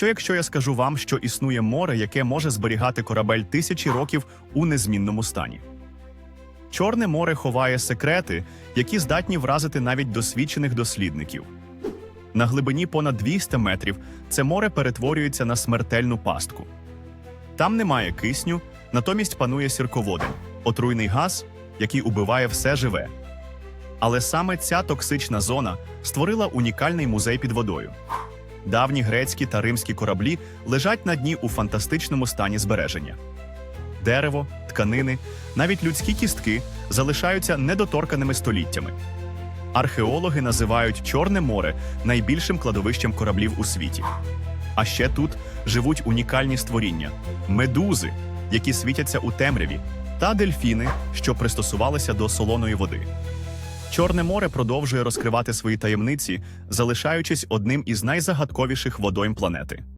Що якщо я скажу вам, що існує море, яке може зберігати корабель тисячі років у незмінному стані? Чорне море ховає секрети, які здатні вразити навіть досвідчених дослідників. На глибині понад 200 метрів це море перетворюється на смертельну пастку. Там немає кисню, натомість панує сірководень, отруйний газ, який убиває все живе. Але саме ця токсична зона створила унікальний музей під водою. Давні грецькі та римські кораблі лежать на дні у фантастичному стані збереження. Дерево, тканини, навіть людські кістки залишаються недоторканими століттями. Археологи називають Чорне море найбільшим кладовищем кораблів у світі. А ще тут живуть унікальні створіння медузи, які світяться у темряві, та дельфіни, що пристосувалися до солоної води. Чорне море продовжує розкривати свої таємниці, залишаючись одним із найзагадковіших водойм планети.